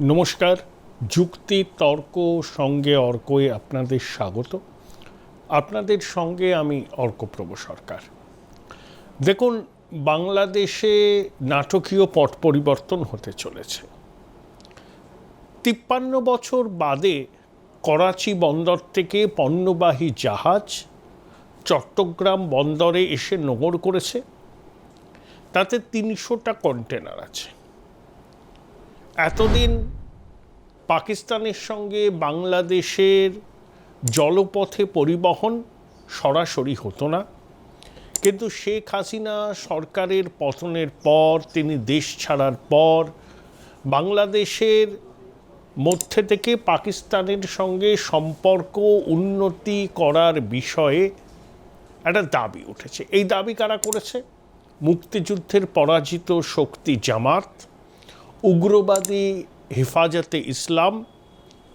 নমস্কার, যুক্তি, তর্ক সঙ্গে অর্কয়ে আপনাদের স্বাগত। আপনাদের সঙ্গে আমি অর্কপ্রভ সরকার। দেখুন, বাংলাদেশে নাটকীয় পট পরিবর্তন হতে চলেছে। তিপ্পান্ন বছর বাদে করাচি বন্দর থেকে পণ্যবাহী জাহাজ চট্টগ্রাম বন্দরে এসে নোঙর করেছে। তাতে তিনশোটা কন্টেনার আছে। এতদিন পাকিস্তানের সঙ্গে বাংলাদেশের জলপথে পরিবহন সরাসরি হতো না। কিন্তু শেখ হাসিনা সরকারের পতনের পর, তিনি দেশ ছাড়ার পর, বাংলাদেশের মধ্যে থেকে পাকিস্তানের সঙ্গে সম্পর্ক উন্নতি করার বিষয়ে একটা দাবি উঠেছে। এই দাবি কারা করেছে? মুক্তিযুদ্ধের পরাজিত শক্তি জামাত। উগ্রবাদী হেফাজতে ইসলাম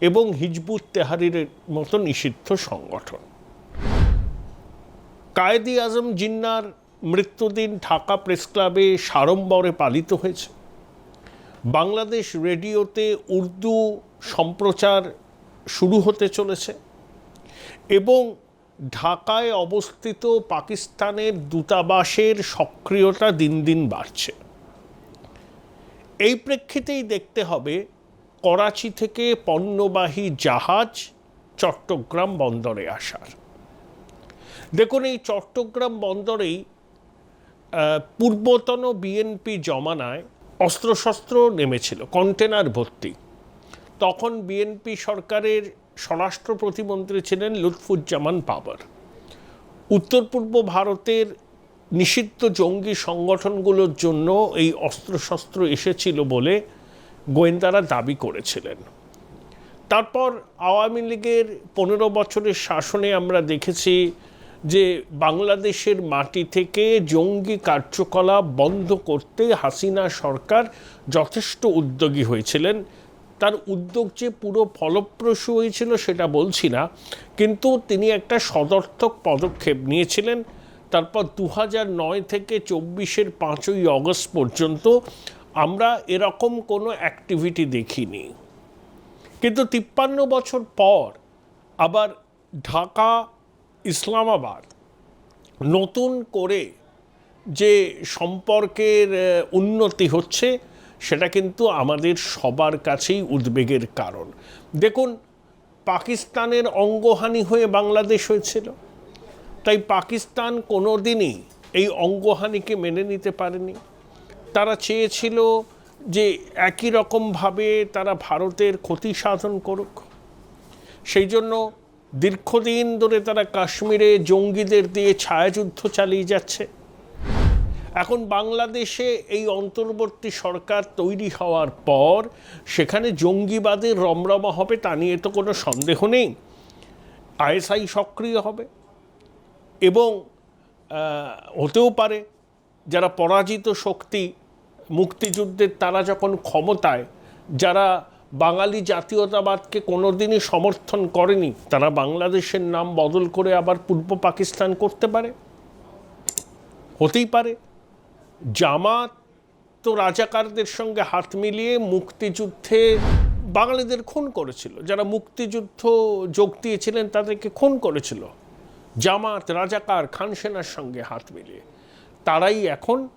এবং হিজবুত তেহারিরের মতো নিষিদ্ধ সংগঠন। কায়েদি আজম জিন্নার মৃত্যুদিন ঢাকা প্রেস ক্লাবে সাড়ম্বরে পালিত হয়েছে। বাংলাদেশ রেডিওতে উর্দু সম্প্রচার শুরু হতে চলেছে এবং ঢাকায় অবস্থিত পাকিস্তানের দূতাবাসের সক্রিয়তা দিন দিন বাড়ছে। এই প্রেক্ষিতেই দেখতে হবে করাচি থেকে পণ্যবাহী জাহাজ চট্টগ্রাম বন্দরে আসার। দেখুন, এই চট্টগ্রাম বন্দরেই পূর্বতন বিএনপি জমানায় অস্ত্রশস্ত্র নেমেছিল, কন্টেনার ভর্তি। তখন বিএনপি সরকারের স্বরাষ্ট্র প্রতিমন্ত্রী ছিলেন লুৎফুজ্জামান বাবর উত্তর পূর্ব ভারতের নিষিদ্ধ জঙ্গি সংগঠনগুলোর জন্য এই অস্ত্রশস্ত্র এসেছিল বলে গোয়েন্দারা দাবি করেছিলেন। তারপর আওয়ামী লীগের পনেরো বছরের শাসনে আমরা দেখেছি যে বাংলাদেশের মাটি থেকে জঙ্গি কার্যকলাপ বন্ধ করতে হাসিনা সরকার যথেষ্ট উদ্যোগী হয়েছিলেন। তার উদ্যোগ যে পুরো ফলপ্রসূ হয়েছিল সেটা বলছি না, কিন্তু তিনি একটা সদর্থক পদক্ষেপ নিয়েছিলেন। তারপর দু নয় থেকে চব্বিশের পাঁচই অগস্ট পর্যন্ত আমরা এরকম কোনো অ্যাক্টিভিটি দেখিনি। কিন্তু তিপ্পান্ন বছর পর আবার ঢাকা, ইসলামাবাদ নতুন করে যে সম্পর্কের উন্নতি হচ্ছে সেটা কিন্তু আমাদের সবার কাছেই উদ্বেগের কারণ। দেখুন, পাকিস্তানের অঙ্গহানি হয়ে বাংলাদেশ হয়েছিল। তাই পাকিস্তান কোনো দিনই এই অঙ্গহানিকে মেনে নিতে পারেনি। তারা চেয়েছিল যে একই রকমভাবে তারা ভারতের ক্ষতি সাধন করুক। সেই জন্য দীর্ঘদিন ধরে তারা কাশ্মীরে জঙ্গিদের দিয়ে ছায়াযুদ্ধ চালিয়ে যাচ্ছে। এখন বাংলাদেশে এই অন্তর্বর্তী সরকার তৈরি হওয়ার পর সেখানে জঙ্গিবাদের রমরমা হবে তা নিয়ে তো কোনো সন্দেহ নেই। আইএসআই সক্রিয় হবে। এবং হতেও পারে যারা পরাজিত শক্তি মুক্তিযুদ্ধের তারা যখন ক্ষমতায়, যারা বাঙালি জাতীয়তাবাদকে কোনোদিনই সমর্থন করেনি, তারা বাংলাদেশের নাম বদল করে আবার পূর্ব পাকিস্তান করতে পারে? হতেই পারে। জামাত তো রাজাকারদের সঙ্গে হাত মিলিয়ে মুক্তিযুদ্ধে বাঙালিদের খুন করেছিল। যারা মুক্তিযুদ্ধ যোগ দিয়েছিলেন তাদেরকে খুন করেছিল। জামাত, রাজাকার, খান সেনার সঙ্গে হাত মিলিয়ে তারাই এখন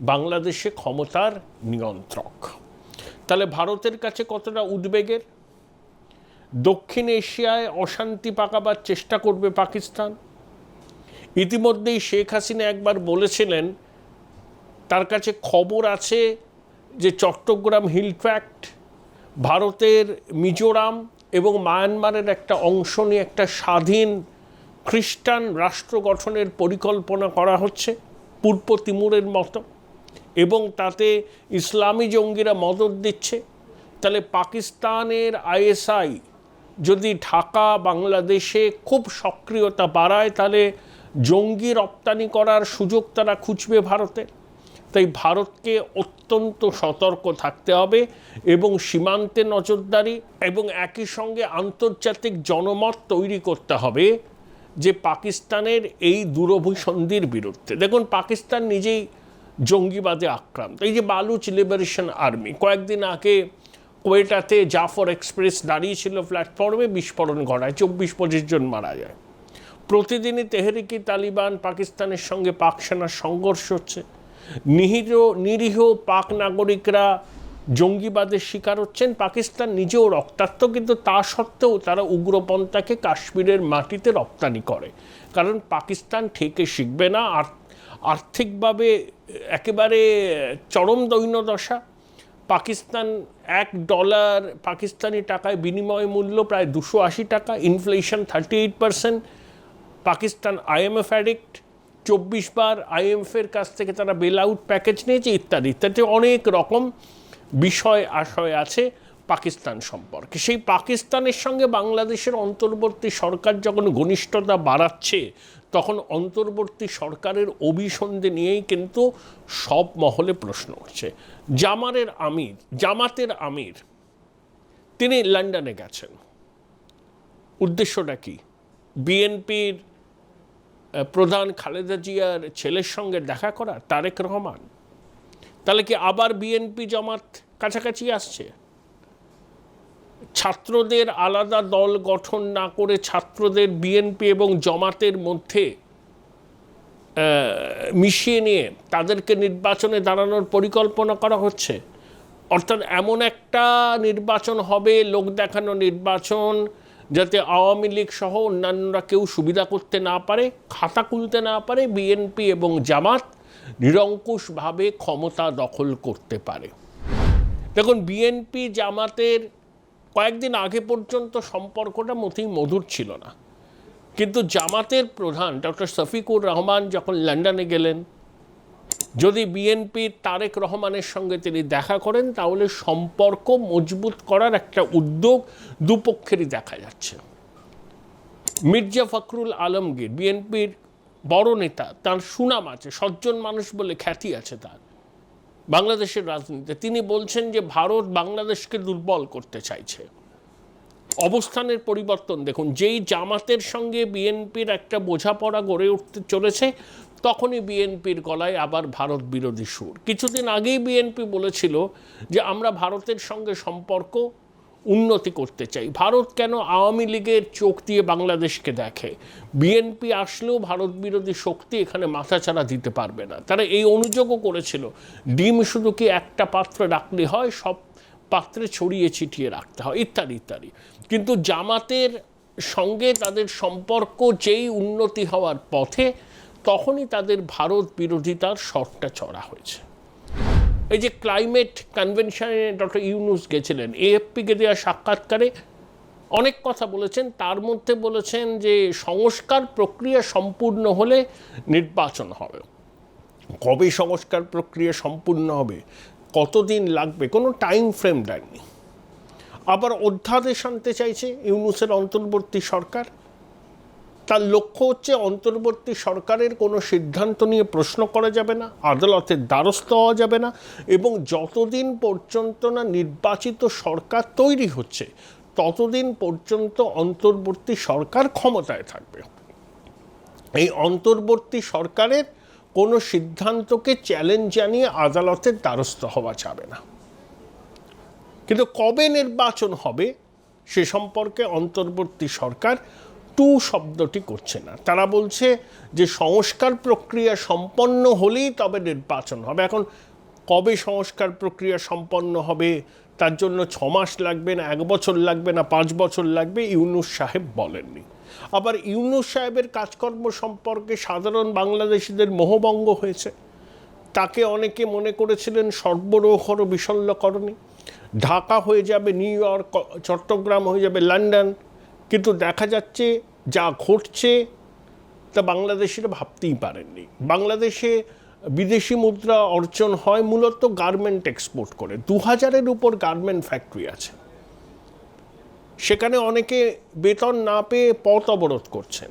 বাংলাদেশে ক্ষমতার নিয়ন্ত্রক। তাহলে ভারতের কাছে কতটা উদ্বেগের? দক্ষিণ এশিয়ায় অশান্তি পাকাবার চেষ্টা করবে পাকিস্তান। ইতিমধ্যেই শেখ হাসিনা একবার বলেছিলেন, তার কাছে খবর আছে যে চট্টগ্রাম হিল ট্র্যাক্ট ভারতের মিজোরাম এবং মায়ানমারের একটা অংশ নিয়ে একটা স্বাধীন খ্রিস্টান রাষ্ট্র গঠনের পরিকল্পনা করা হচ্ছে পূর্ব তিমুরের মতো এবং তাতে ইসলামী জঙ্গিরা মদত দিচ্ছে। তাহলে পাকিস্তানের আইএসআই যদি ঢাকা, বাংলাদেশে খুব সক্রিয়তা বাড়ায়, তাহলে জঙ্গি রপ্তানি করার সুযোগ তারা খুঁজবে ভারতে। তাই ভারতকে অত্যন্ত সতর্ক থাকতে হবে এবং সীমান্তে নজরদারি এবং একই সঙ্গে আন্তর্জাতিক জনমত তৈরি করতে হবে। যে পাকিস্তানের এই দূরভিসন্ধির বিরুদ্ধে। দেখুন, পাকিস্তান নিজেই জঙ্গিবাদে আক্রান্ত। এই যে বালুচ লিবারেশন আর্মি, কয়েকদিন আগে কোয়েটাতে জাফর এক্সপ্রেস দাঁড়িয়েছিল প্ল্যাটফর্মে, বিস্ফোরণ ঘটায়, চব্বিশ পঁচিশ জন মারা যায়। প্রতিদিনই তেহরিকি তালিবান পাকিস্তানের সঙ্গে পাক সেনার সংঘর্ষ হচ্ছে। নিহিত, নিরীহ পাক নাগরিকরা জঙ্গিবাদের শিকার হচ্ছেন পাকিস্তান নিজেও রক্তাক্ত, কিন্তু তা সত্ত্বেও তারা উগ্রপন্থাকে কাশ্মীরের মাটিতে রপ্তানি করে। কারণ পাকিস্তান ঠেকে শিখবে না আর আর্থিকভাবে একেবারে চরম দৈন্যদশা। পাকিস্তান এক ডলার, পাকিস্তানি টাকায় বিনিময় মূল্য প্রায় দুশো আশি টাকা inflation thirty eight percent Pakistan IMF addict চব্বিশ বার আইএমএফের কাছ থেকে তারা বেল আউট প্যাকেজ নিয়েছে, ইত্যাদি। ইত্যাদি অনেক রকম। বিষয় আশয় আছে পাকিস্তান সম্পর্কে। সেই পাকিস্তানের সঙ্গে বাংলাদেশের অন্তর্বর্তী সরকার যখন ঘনিষ্ঠতা বাড়াচ্ছে, তখন অন্তর্বর্তী সরকারের অভিসন্ধি নিয়েই কিন্তু সব মহলে প্রশ্ন উঠছে। জামারের আমির, জামাতের আমির, তিনি লন্ডনে গেছেন। উদ্দেশ্যটা কি? বিএনপির প্রধান খালেদা জিয়ার ছেলের সঙ্গে দেখা করা, তারেক রহমান? তাহলে কি আবার বিএনপি জামাত কাছাকাছি আসছে? ছাত্রদের আলাদা দল গঠন না করে ছাত্রদের বিএনপি এবং জমাতের মধ্যে মিশিয়ে নিয়ে তাদেরকে নির্বাচনে দাঁড়ানোর পরিকল্পনা করা হচ্ছে? অর্থাৎ এমন একটা নির্বাচন হবে, লোক দেখানো নির্বাচন, যাতে আওয়ামী লীগ সহ অন্যান্যরা কেউ সুবিধা করতে না পারে, খাতা খুলতে না পারে, বিএনপি এবং জামাত নিরঙ্কুশভাবে ক্ষমতা দখল করতে পারে। দেখুন বিএনপি জামাতের কয়েকদিন আগে পর্যন্ত সম্পর্কটা মোটেই মধুর ছিল না। কিন্তু জামাতের প্রধান ডক্টর শফিকুর রহমান যখন লন্ডনে গেলেন, যদি বিএনপির তারেক রহমানের সঙ্গে তিনি দেখা করেন, তাহলে সম্পর্ক মজবুত করার একটা উদ্যোগ দুপক্ষেরই দেখা যাচ্ছে। মির্জা ফখরুল আলমগীর বিএনপির বড় নেতা, তার সুনাম আছে, সজ্জন মানুষ বলে খ্যাতি আছে তার। বাংলাদেশের রাজনীতিতে তিনি বলছেন যে ভারত বাংলাদেশকে দুর্বল করতে চাইছে। অবস্থানের পরিবর্তন, দেখুন, যেই জামাতের সঙ্গে বিএনপির একটা বোঝাপড়া গড়ে উঠতে চলেছে, তখনই বিএনপির গলায় আবার ভারত বিরোধী সুর। কিছুদিন আগেই বিএনপি বলেছিল যে আমরা ভারতের সঙ্গে সম্পর্ক উন্নতি করতে চাই। ভারত কেন আওয়ামী লীগের চোখ দিয়ে বাংলাদেশকে দেখে? বিএনপি আসলেও ভারত বিরোধী শক্তি এখানে মাথাচাড়া দিতে পারবে না। তারা এই অনুযোগও করেছিল, ডিম শুধু কি একটা পাত্রে রাখলে হয়, সব পাত্রে ছড়িয়ে ছিটিয়ে রাখতে হয়, ইত্যাদি ইত্যাদি। কিন্তু জামাতের সঙ্গে তাদের সম্পর্ক যেই উন্নতি হওয়ার পথে, তখনই তাদের ভারত বিরোধিতার শটটা চড়া হয়েছে। এই যে ক্লাইমেট কনভেনশনে ডক্টর ইউনুস গেছিলেন এএফপিকে দেওয়া সাক্ষাৎকারে অনেক কথা বলেছেন, তার মধ্যে বলেছেন যে সংস্কার প্রক্রিয়া সম্পূর্ণ হলে নির্বাচন হবে। কবে সংস্কার প্রক্রিয়া সম্পূর্ণ হবে? কতদিন লাগবে? কোনো টাইম ফ্রেম দেয়নি আবার অধ্যাদেশ আনতে চাইছে ইউনুসের অন্তর্বর্তী সরকার? তার লক্ষ্য হচ্ছে অন্তর্বর্তী সরকারের কোনো সিদ্ধান্ত নিয়ে প্রশ্ন করা যাবে না, আদালতের দ্বারস্থ হওয়া যাবে না এবং যতদিন পর্যন্ত না নির্বাচিত সরকার তৈরি হচ্ছে, ততদিন পর্যন্ত অন্তর্বর্তী সরকার ক্ষমতায় থাকবে। এই অন্তর্বর্তী সরকারের কোনো সিদ্ধান্তকে চ্যালেঞ্জ জানিয়ে আদালতের দ্বারস্থ হওয়া যাবে না। কিন্তু কবে নির্বাচন হবে সে সম্পর্কে অন্তর্বর্তী সরকার টু শব্দটি করছে না। তারা বলছে যে সংস্কার প্রক্রিয়া সম্পন্ন হলেই তবে নির্বাচন হবে। এখন কবে সংস্কার প্রক্রিয়া সম্পন্ন হবে, তার জন্য ছ মাস লাগবে না, এক বছর লাগবে না, পাঁচ বছর লাগবে, ইউনুস সাহেব বলেননি। আবার ইউনুস সাহেবের কাজকর্ম সম্পর্কে সাধারণ বাংলাদেশিদের মোহভঙ্গ হয়েছে। তাকে অনেকে মনে করেছিলেন সর্বরোহর বিশল্যকরণী ঢাকা হয়ে যাবে নিউ ইয়র্ক, চট্টগ্রাম হয়ে যাবে লন্ডন কিন্তু দেখা যাচ্ছে যা ঘটছে তা বাংলাদেশিরা ভাবতেই পারেননি। বাংলাদেশে বিদেশি মুদ্রা অর্জন হয় মূলত গার্মেন্ট এক্সপোর্ট করে। দু হাজারের উপর গার্মেন্ট ফ্যাক্টরি আছে। সেখানে অনেকে বেতন না পেয়ে পথ অবরোধ করছেন।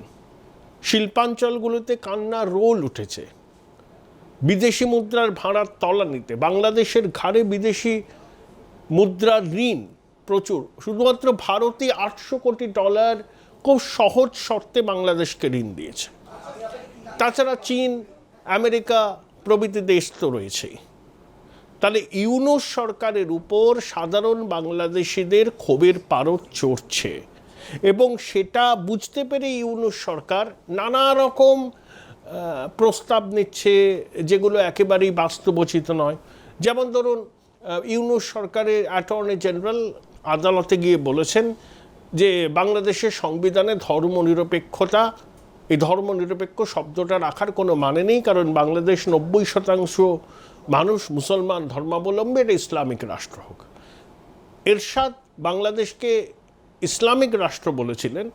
শিল্পাঞ্চলগুলোতে কান্না রোল উঠেছে। বিদেশি মুদ্রার ভাড়ার তলানিতে। বাংলাদেশের ঘাড়ে বিদেশি মুদ্রার ঋণ প্রচুর। শুধুমাত্র ভারতই আটশো কোটি ডলার খুব সহজ শর্তে বাংলাদেশকে ঋণ দিয়েছে। তাছাড়া চীন আমেরিকা প্রভৃতি দেশ তো রয়েছেই। তাহলে ইউনুস সরকারের উপর সাধারণ বাংলাদেশিদের ক্ষোভের পারদ চড়ছে এবং সেটা বুঝতে পেরে ইউনুস সরকার নানা রকম প্রস্তাব নিচ্ছে যেগুলো একেবারেই বাস্তবচিত নয়। যেমন ধরুন আহ, ইউনুস সরকারের অ্যাটর্নি জেনারেল আদালতে গিয়ে বলেছেন যে বাংলাদেশের সংবিধানে ধর্মনিরপেক্ষতা, এই ধর্মনিরপেক্ষ শব্দটা রাখার কোনো মানে নেই, কারণ বাংলাদেশ নব্বই শতাংশ মানুষ মুসলমান ধর্মাবলম্বী, এটা ইসলামিক রাষ্ট্র হোক। এরশাদ বাংলাদেশকে ইসলামিক রাষ্ট্র বলেছিলেন,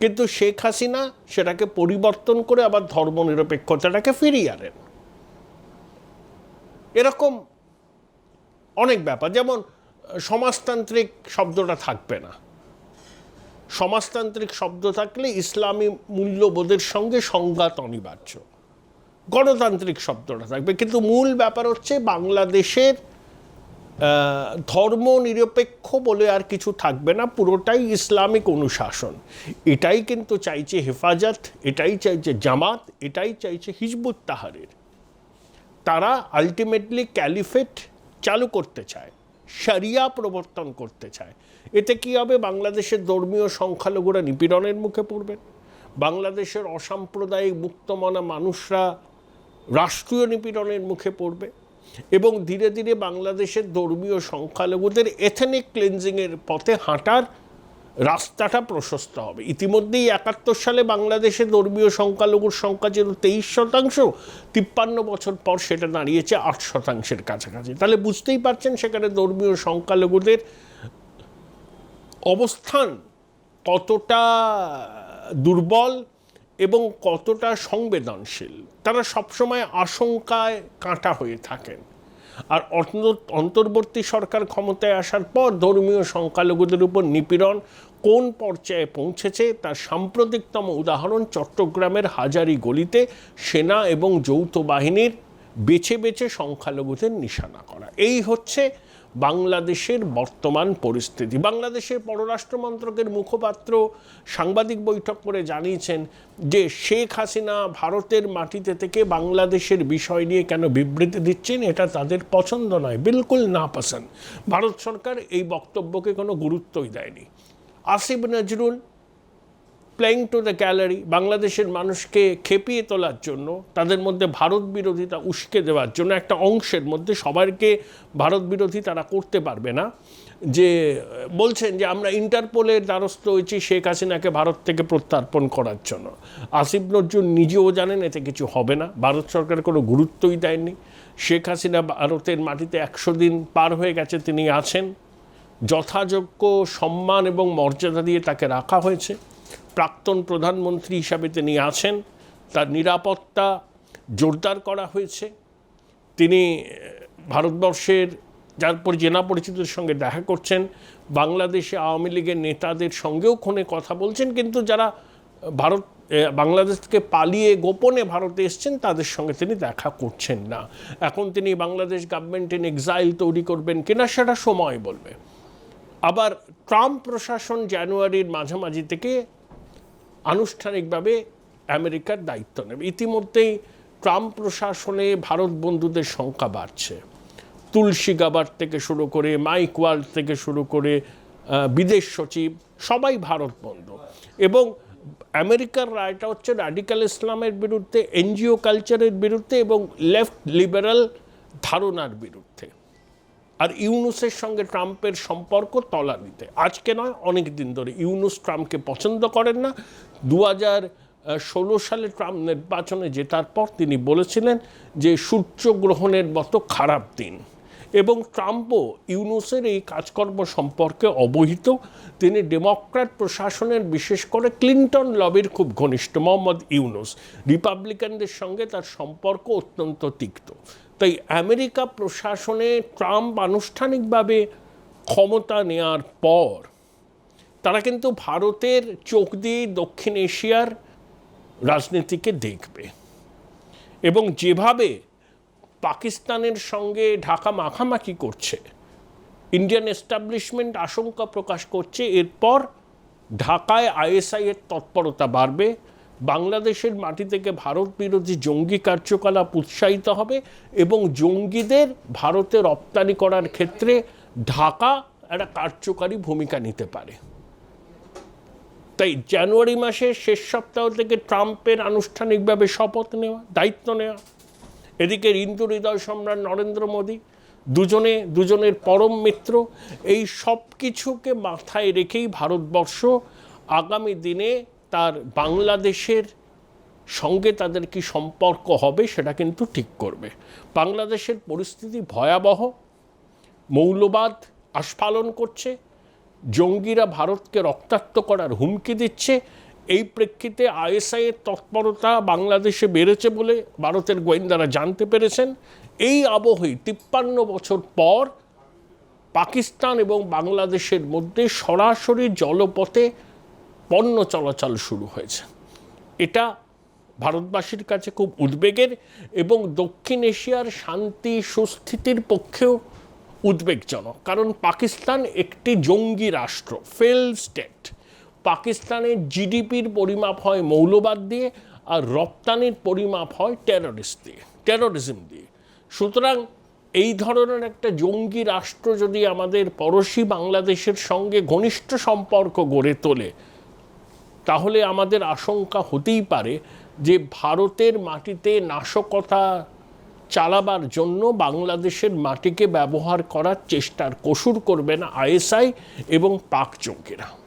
কিন্তু শেখ হাসিনা সেটাকে পরিবর্তন করে আবার ধর্মনিরপেক্ষতাটাকে ফিরিয়ে আনেন। এরকম অনেক ব্যাপার, যেমন সমাজতান্ত্রিক শব্দটা থাকবে না। সমাজতান্ত্রিক শব্দ থাকলে ইসলামী মূল্যবোধের সঙ্গে সংঘাত অনিবার্য। গণতান্ত্রিক শব্দটা থাকবে। কিন্তু মূল ব্যাপার হচ্ছে বাংলাদেশের ধর্ম নিরপেক্ষ বলে আর কিছু থাকবে না। পুরোটাই ইসলামিক অনুশাসন। এটাই কিন্তু চাইছে হেফাজত, এটাই চাইছে জামাত, এটাই চাইছে হিজবুত তাহারের। তারা আলটিমেটলি ক্যালিফেট চালু করতে চায়। শরিয়া প্রবর্তন করতে চায়। এতে কি হবে? বাংলাদেশের ধর্মীয় সংখ্যালঘুরা নিপীড়নের মুখে পড়বেন বাংলাদেশের অসাম্প্রদায়িক মুক্তমনা মানুষরা রাষ্ট্রীয় নিপীড়নের মুখে পড়বে। এবং ধীরে ধীরে বাংলাদেশের ধর্মীয় সংখ্যালঘুদের এথেনিক ক্লিনজিংয়ের পথে হাঁটার রাস্তাটা প্রশস্ত হবে। ইতিমধ্যেই একাত্তর সালে বাংলাদেশে ধর্মীয় সংখ্যালঘুর সংখ্যা ছিল তেইশ শতাংশ, তিপ্পান্ন বছর পর সেটা দাঁড়িয়েছে আট শতাংশের কাছাকাছি। তাহলে বুঝতেই পারছেন সেখানে ধর্মীয় সংখ্যালঘুদের অবস্থান কতটা দুর্বল এবং কতটা সংবেদনশীল। তারা সবসময় আশঙ্কায় কাঁটা হয়ে থাকেন। আর অন্ত- অন্তর্বর্তী সরকার ক্ষমতায় আসার পর ধর্মীয় সংখ্যালঘুদের উপর নিপীড়ন কোন পর্যায়ে পৌঁছেছে তার সাম্প্রতিকতম উদাহরণ চট্টগ্রামের হাজারি গলিতে সেনা এবং যৌথ বাহিনীর বেছে বেছে সংখ্যালঘুদের নিশানা করা। এই হচ্ছে বাংলাদেশের বর্তমান পরিস্থিতি। বাংলাদেশের পররাষ্ট্র মন্ত্রকের মুখপাত্র সাংবাদিক বৈঠক করে জানিয়েছেন যে শেখ হাসিনা ভারতের মাটিতে থেকে বাংলাদেশের বিষয় নিয়ে কেন বিবৃতি দিচ্ছেন, এটা তাদের পছন্দ নয়, বিলকুল না পছন্দ ভারত সরকার এই বক্তব্যকে কোনো গুরুত্বই দেয়নি। Asif Nazrul playing to the gallery বাংলাদেশের মানুষকে খেপিয়ে তোলার জন্য, তাদের মধ্যে ভারত বিরোধিতা উস্কে দেওয়ার জন্য একটা অংশের মধ্যে সবাইকে ভারত বিরোধী তারা করতে পারবে না। যে, বলছেন যে আমরা ইন্টারপোলের দ্বারস্থ হয়েছি শেখ হাসিনাকে ভারত থেকে প্রত্যার্পণ করার জন্য। আসিফ নজরুল নিজেও জানেন এতে কিছু হবে না। ভারত সরকার কোনো গুরুত্বই দেয়নি। শেখ হাসিনা ভারতের মাটিতে একশো দিন পার হয়ে গেছে তিনি আছেন। যথাযোগ্য সম্মান এবং মর্যাদা দিয়ে তাকে রাখা হয়েছে। প্রাক্তন প্রধানমন্ত্রী হিসাবে তিনি আছেন। তার নিরাপত্তা জোরদার করা হয়েছে। তিনি ভারতবর্ষের যার পর জেনা পরিচিতদের সঙ্গে দেখা করছেন। বাংলাদেশে আওয়ামী লীগের নেতাদের সঙ্গেও ক্ষণে কথা বলছেন। কিন্তু যারা ভারত বাংলাদেশ থেকে পালিয়ে গোপনে ভারতে এসছেন, তাদের সঙ্গে তিনি দেখা করছেন না। এখন তিনি বাংলাদেশ গভর্নমেন্ট ইন এক্সাইল তৈরি করবেন কিনা, সেটা সময় বলবে। আবার ট্রাম্প প্রশাসন জানুয়ারির মাঝামাঝি থেকে আনুষ্ঠানিকভাবে আমেরিকার দায়িত্ব নেবে। ইতিমধ্যেই ট্রাম্প প্রশাসনে ভারত বন্ধুদের সংখ্যা বাড়ছে। তুলসী গাবার থেকে শুরু করে মাইক ওয়ার্ল্ড থেকে শুরু করে বিদেশ সচিব, সবাই ভারত বন্ধু। এবং আমেরিকার রায়টা হচ্ছে রাডিক্যাল ইসলামের বিরুদ্ধে, এনজিও কালচারের বিরুদ্ধে এবং লেফট লিবারাল ধারণার বিরুদ্ধে। আর ইউনুসের সঙ্গে ট্রাম্পের সম্পর্ক তলা তলানিতে। আজকে নয়, অনেক দিন ধরে। ইউনুস ট্রাম্পকে পছন্দ করেন না। দু হাজার ষোলো সালে ট্রাম্প নির্বাচনে জেতার পর তিনি বলেছিলেন যে, সূর্যগ্রহণের মতো খারাপ দিন। এবং ট্রাম্পও ইউনুসের এই কাজকর্ম সম্পর্কে অবহিত। তিনি ডেমোক্র্যাট প্রশাসনের, বিশেষ করে ক্লিন্টন লবির খুব ঘনিষ্ঠ মোহাম্মদ ইউনুস। রিপাবলিকানদের সঙ্গে তার সম্পর্ক অত্যন্ত তিক্ত। তাই আমেরিকা প্রশাসনে ট্রাম্প আনুষ্ঠানিকভাবে ক্ষমতা নেয়ার পর তারা কিন্তু ভারতের চোখ দিয়ে দক্ষিণ এশিয়ার রাজনীতিকে দেখবে। এবং যেভাবে পাকিস্তানের সঙ্গে ঢাকা মাখামাখি করছে, ইন্ডিয়ান এস্টাবলিশমেন্ট আশঙ্কা প্রকাশ করছে, এরপর ঢাকায় আইএসআই এর তৎপরতা বাড়বে বাংলাদেশের মাটি থেকে ভারত বিরোধী জঙ্গি কার্যকলাপ উৎসাহিত হবে এবং জঙ্গিদের ভারতে রপ্তানি করার ক্ষেত্রে ঢাকা একটা কার্যকারী ভূমিকা নিতে পারে। তাই জানুয়ারি মাসের শেষ সপ্তাহ থেকে ট্রাম্পের আনুষ্ঠানিকভাবে শপথ নেওয়া, দায়িত্ব নেওয়া, এদিকে ইন্দু হৃদয় সম্রাট নরেন্দ্র মোদী, দুজনে, দুজনের পরম মিত্র, এই সব কিছুকে মাথায় রেখেই ভারতবর্ষ আগামী দিনে তার বাংলাদেশের সঙ্গে তাদের কি সম্পর্ক হবে সেটা কিন্তু ঠিক করবে। বাংলাদেশের পরিস্থিতি ভয়াবহ, মৌলবাদ আস্ফালন করছে, জঙ্গিরা ভারতকে রক্তাক্ত করার হুমকি দিচ্ছে, এই প্রেক্ষিতে আইএসআই এর তৎপরতা বাংলাদেশে বেড়েছে বলে ভারতের গোয়েন্দারা জানতে পেরেছেন। এই আবহেই তিপ্পান্ন বছর পর পাকিস্তান এবং বাংলাদেশের মধ্যে সরাসরি জলপথে পণ্য চলাচল শুরু হয়েছে। এটা ভারতবাসীর কাছে খুব উদ্বেগের এবং দক্ষিণ এশিয়ার শান্তি, সুস্থিতির পক্ষেও উদ্বেগজনক। কারণ পাকিস্তান একটি জঙ্গি রাষ্ট্র ফেল স্টেট পাকিস্তানের জিডিপির পরিমাপ হয় মৌলবাদ দিয়ে আর রপ্তানির পরিমাপ হয় টেররিস্ট দিয়ে টেরোরিজম দিয়ে। সুতরাং এই ধরনের একটা জঙ্গি রাষ্ট্র যদি আমাদের পড়োশি বাংলাদেশের সঙ্গে ঘনিষ্ঠ সম্পর্ক গড়ে তোলে তাহলে আমাদের আশঙ্কা হতেই পারে যে ভারতের মাটিতে নাশকতা চালাবার জন্য বাংলাদেশের মাটিকে ব্যবহার করার চেষ্টার কসুর করবে না আইএসআই এবং পাক জঙ্গিরা